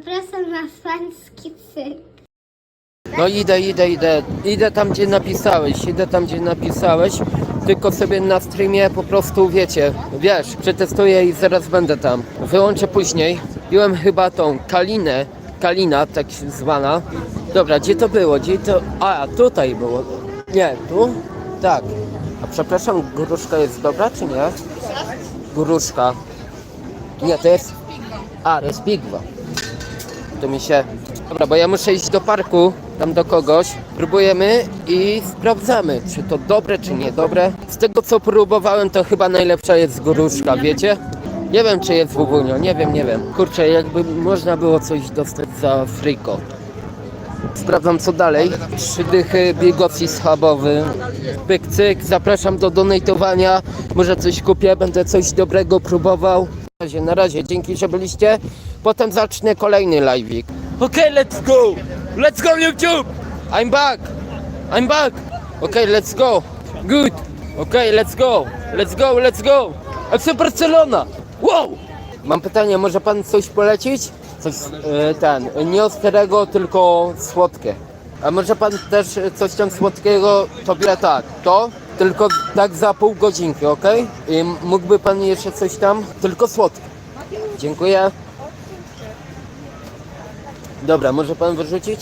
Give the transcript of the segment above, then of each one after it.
Zapraszam na pański cyrk. No idę, idę, idę. Idę tam, gdzie napisałeś. Idę tam, gdzie napisałeś. Tylko sobie na streamie po prostu, wiecie, wiesz, przetestuję i zaraz będę tam. Wyłączę później. Piłem chyba tą kalinę. Kalina, tak zwana. Dobra, gdzie to było? Gdzie to... A, tutaj było. Nie, tu? Tak. A przepraszam, gruszka jest dobra, czy nie? Gruszka. Nie, to jest... A, to jest pigwa. To mi się... Dobra, bo ja muszę iść do parku, tam do kogoś. Próbujemy i sprawdzamy, czy to dobre, czy niedobre. Z tego co próbowałem, to chyba najlepsza jest gruszka, wiecie? Nie wiem, czy jest wubunio, nie wiem, nie wiem. Kurczę, jakby można było coś dostać za friko. Sprawdzam co dalej. Trzy dychy, schabowy. Pyk, cyk, zapraszam do donatowania. Może coś kupię, będę coś dobrego próbował. Na razie, na razie, dzięki, że byliście. Potem zacznę kolejny live'ik. Okay, let's go! Let's go YouTube! I'm back! I'm back! Okay, let's go! Good! Okay, let's go! Let's go, let's go! FC Barcelona! Wow! Mam pytanie, może pan coś polecić? Coś, e, ten, nie ostrego, tylko słodkie. A może pan też coś tam słodkiego, to tak, to tylko tak za pół godzinki, ok? I mógłby pan jeszcze coś tam, tylko słodkie. Dziękuję. Dobra, może pan wyrzucić?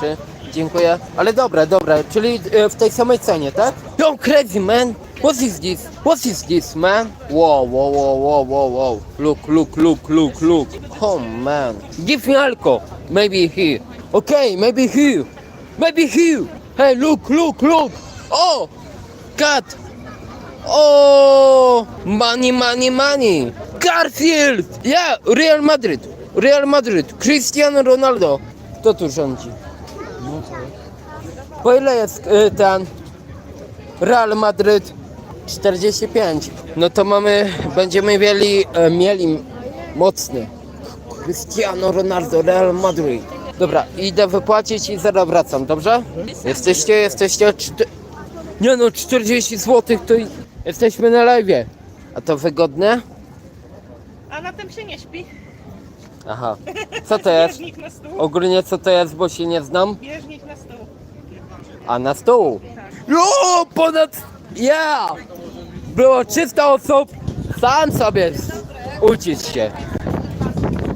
Czy? Dziękuję. Ale dobra, dobra, czyli e, w tej samej cenie, tak? Yo, crazy man! What is this? What is this, man? Wow, wow, wow, wow, wow, wow. Look, look, look, look, look. Oh, man. Give me alcohol. Maybe here. Okay, maybe here. Maybe here. Hey, look, look, look. Oh, cat. Oh, money, money, money. Garfield. Yeah, Real Madrid. Real Madrid. Cristiano Ronaldo. Kto tu rządzi? Po ile jest y, ten Real Madryt? 45. No to mamy, będziemy mieli, e, mieli mocny Cristiano Ronaldo, Real Madrid. Dobra, idę wypłacić i zaraz wracam, dobrze? Jesteście, jesteście, czty... nie no, 40 zł to jesteśmy na live. A to wygodne? A na tym się nie śpi. Aha. Co to jest? Bieżnik na stół. Ogólnie co to jest, bo się nie znam? Bieżnik na stół. A na stół? Jo, ponad... Ja! Było 300 osób, sam sobie z- uczyć się.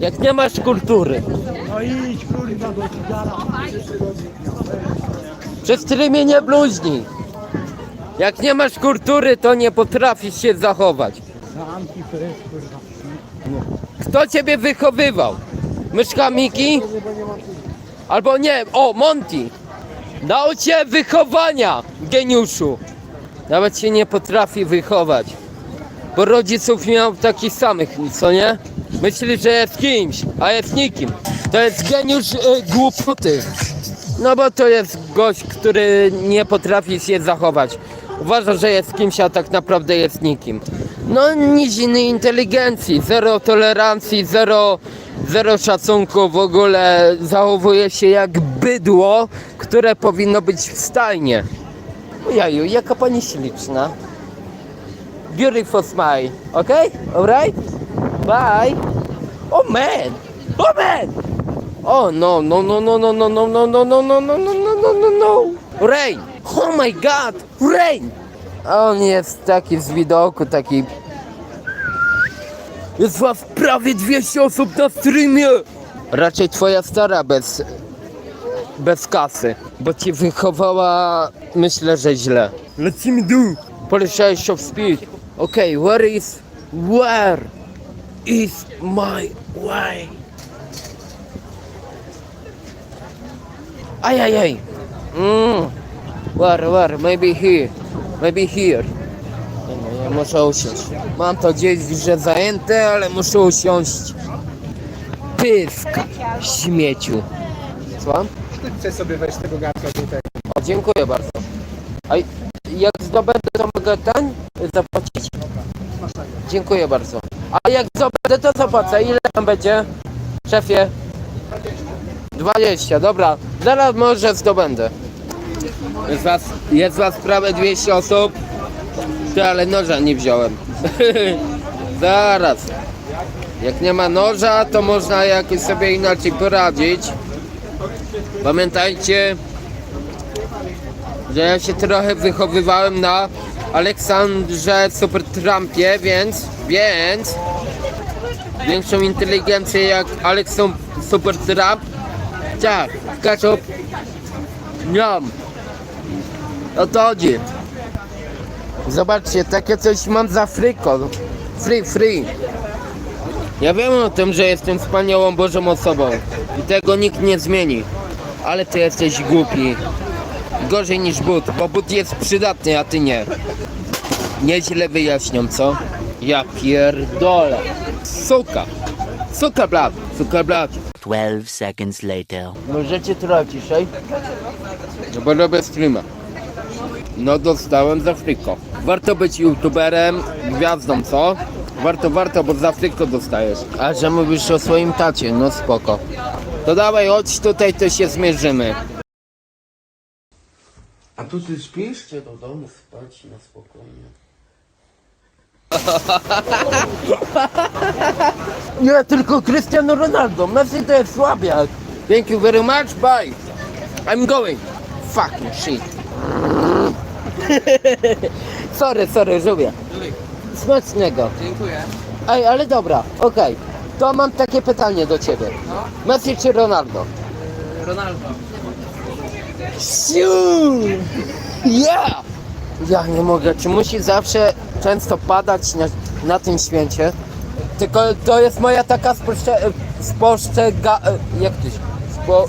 Jak nie masz kultury. No idź kurwa do cygara. Przez streamie nie bluźnij. Jak nie masz kultury, to nie potrafisz się zachować. Zamki kurwa. Kto ciebie wychowywał? Myszka Miki? Albo nie, o, Monty. Dał cię wychowania, geniuszu. Nawet się nie potrafi wychować. Bo rodziców miał takich samych, co nie? Myśli, że jest kimś, a jest nikim. To jest geniusz y, głupoty. No bo to jest gość, który nie potrafi się zachować. Uważa, że jest kimś, a tak naprawdę jest nikim. No nic inteligencji, zero tolerancji, zero, zero szacunku, w ogóle zachowuje się jak bydło, które powinno być w stajnie. Ojaju, jaka pani śliczna. Beautiful smile, okay? Alright? Bye. Oh man! Oh man! Oh no no no no no no no no no no no no no no no no no Rain! Oh my god! Rain! On jest taki z widoku, taki... Jest was prawie 200 osób na streamie! Raczej twoja stara bez... bez kasy, bo ci wychowała, myślę, że źle. Lecimy dół! Police of speed. Okay, where is... where is my way? Aj, aj, aj. Mm. Where, where? Maybe here. Maybe here. Nie no, ja muszę usiąść. Mam to gdzieś, że zajęte, ale muszę usiąść. Pysk, śmieciu. Słucham? Chcę sobie wejść tego garnka tutaj. O, dziękuję bardzo. A jak zdobędę, to mogę ten zapłacić? Dziękuję bardzo. A jak zdobędę, to zapłacę. Ile tam będzie? Szefie? 20, dobra. Zaraz może zdobędę. Jest was, jest was prawie 200 osób. Ty, ale noża nie wziąłem. Zaraz. Jak nie ma noża, to można jakoś sobie inaczej poradzić. Pamiętajcie, że ja się trochę wychowywałem na Aleksandrze Supertrampie, więc, więc większą inteligencję jak Alex Supertramp. Tak, ketchup. Niam. O to chodzi. Zobaczcie, takie coś mam za friko. Free, free. Ja wiem o tym, że jestem wspaniałą Bożą osobą i tego nikt nie zmieni. Ale ty jesteś głupi. Gorzej niż but, bo but jest przydatny, a ty nie. Nieźle wyjaśniam, co? Ja pierdolę. Suka. Suka blat, suka blat. 12 seconds later. Możecie trochę ciszej? No bo robię streama. No dostałem za friko. Warto być youtuberem, gwiazdą, co? Warto, warto, bo za friko dostajesz. A że mówisz o swoim tacie, no spoko. To dawaj, chodź tutaj, to się zmierzymy. A tu ty śpisz? Chcę do domu spać na spokojnie. Nie, tylko Cristiano Ronaldo. Messi to jest słabiak. Thank you very much, bye. I'm going. Fucking shit. sorry, sorry, żółwie. Smacznego. Dziękuję. Ej, ale dobra, okej. To mam takie pytanie do ciebie. Messi czy Ronaldo? Ronaldo. Siu! Yeah! Ja nie mogę, czy musi zawsze często padać na, na tym święcie? Tylko to jest moja taka sposzcze, sposzczega... jak to się... Spo...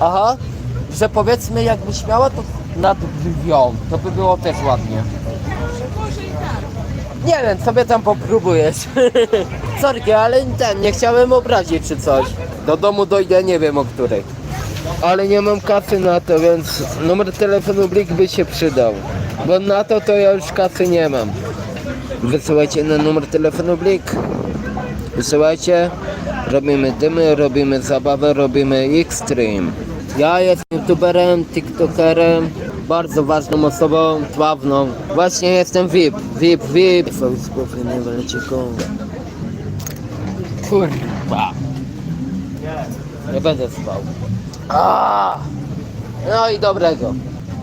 Aha, że powiedzmy jakbyś miała to nad brwią, to by było też ładnie. Nie wiem, sobie tam popróbujesz. Sorki, ale ten, nie chciałem obrazić czy coś. Do domu dojdę, nie wiem o której. Ale nie mam kasy na to, więc numer telefonu Blik by się przydał. Bo na to to ja już kasy nie mam. Wysyłajcie na numer telefonu Blik. Wysyłajcie. Robimy dymy, robimy zabawę, robimy X-Stream. Ja jestem youtuberem, tiktokerem, bardzo ważną osobą, sławną. Właśnie jestem VIP, VIP, VIP. Głowy nie wyleci. Kurwa. Nie będę spał. A! No i dobrego.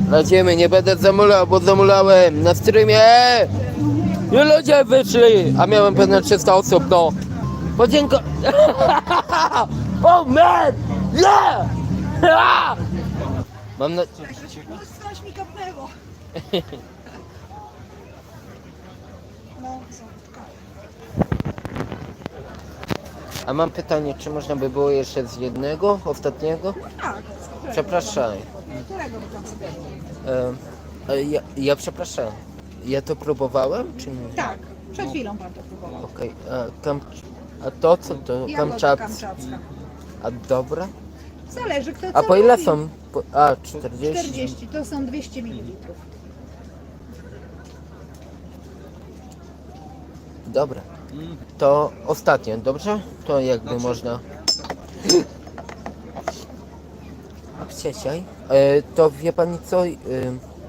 Lecimy, nie będę zamulał, bo zamulałem na streamie. I ludzie wyszli, a miałem pewne 300 osób, no. Podzięko... oh man! Yeah! Ah! Mam na... Coś mi kapnęło. No, co? A mam pytanie, czy można by było jeszcze z jednego, ostatniego? Tak. Przepraszam. Którego by tam sobie? E, e, ja, ja przepraszam. Ja to próbowałem, czy nie? Tak, przed chwilą pan to próbował. Okej, a, kam... a to co to? Jagoda Kamczat... kamczacka. A dobra? Zależy kto co A po ile lubi. są? Po, a, 40? 40, to są 200 ml. Dobra. To ostatnie, dobrze? To jakby można. Chcieciaj. E, to wie pani co? E,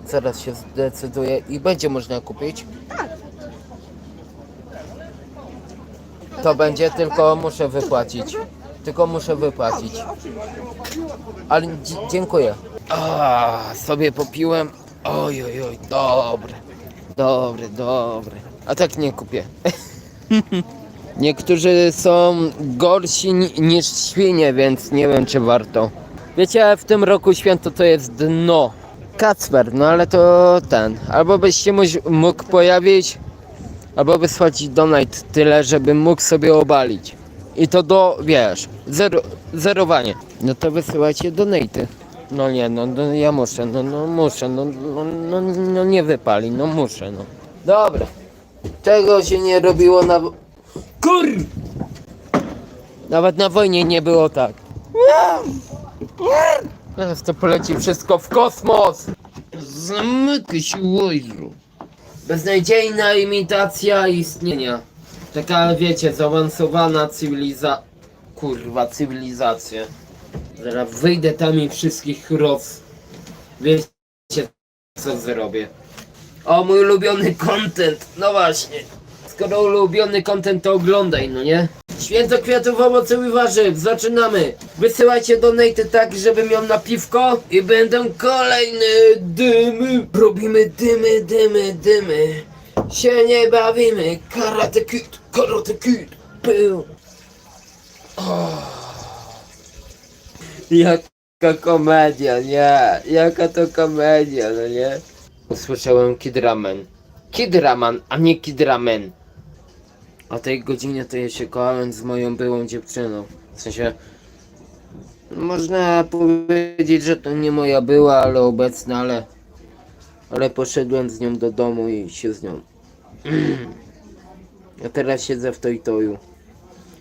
zaraz się zdecyduje i będzie można kupić. To będzie, tylko muszę wypłacić. Tylko muszę wypłacić. Ale dziękuję. A, sobie popiłem. Oj, oj, oj, dobre. Dobry, dobry. A tak nie kupię. Niektórzy są gorsi ni- niż świnie, więc nie wiem czy warto. Wiecie, w tym roku święto to jest dno. Kacper, no ale to ten. Albo byś się mógł- pojawić, albo wysłać donate tyle, żebym mógł sobie obalić. I to do, wiesz, zero, zerowanie. No to wysyłajcie donaty. No nie, no, no ja muszę, no, no muszę, no, no, no, no nie wypali, no muszę, no. Dobra. Tego się nie robiło na... Kur! Nawet na wojnie nie było tak. Teraz to poleci wszystko w kosmos. Zamykaj się łożu. Beznadziejna imitacja istnienia. Taka, wiecie, zaawansowana cywiliza... Kurwa, cywilizacja. Zaraz wyjdę tam i wszystkich roz... Wiecie, co zrobię. O, mój ulubiony content. No właśnie. Skoro ulubiony content, to oglądaj, no nie? Święto kwiatów, owoców i warzyw. Zaczynamy. Wysyłajcie donaty tak, żebym miał na piwko i będą kolejne dymy. Robimy dymy, dymy, dymy. Się nie bawimy. Karate kid, karate kid. Jaka komedia, nie? Jaka to komedia, no nie? Usłyszałem Kid Ramen. Kid Raman, a nie Kid Ramen. O tej godzinie to ja się kochałem z moją byłą dziewczyną. W sensie... Można powiedzieć, że to nie moja była, ale obecna, ale... Ale poszedłem z nią do domu i się z nią... Ja teraz siedzę w Toju.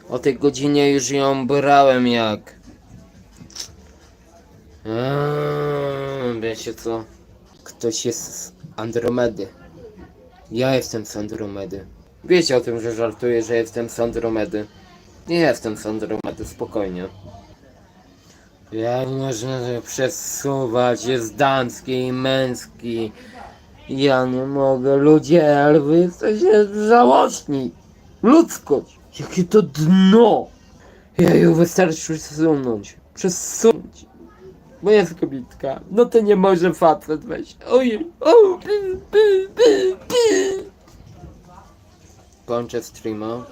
O tej godzinie już ją brałem jak... Eee, wiecie co? Ktoś jest z Andromedy. Ja jestem z Andromedy. Wiecie o tym, że żartuję, że jestem z Andromedy. Nie jestem z Andromedy, spokojnie. Jak można przesuwać? Jest damski i męski. Ja nie mogę, ludzie, ale wy jesteście żałośni. Ludzkość. Jakie to dno. Jeju, wystarczy przesunąć. Przesunąć. Bo jest kobitka. No to nie może facet weź. Ojej. O, by, by, by, by. Kończę streama.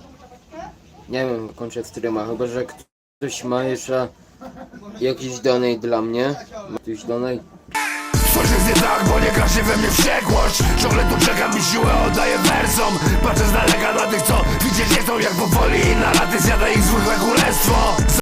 Nie wiem, kończę streama, chyba że ktoś ma jeszcze jakiś donate dla mnie. Ma ktoś donate? Nie tak, bo nie we mnie wściekłość Ciągle tu czekam i siłę oddaję wersom Patrzę z daleka na tych, co widzieć nie chcą Jak powoli na laty zjada ich zwykłe królestwo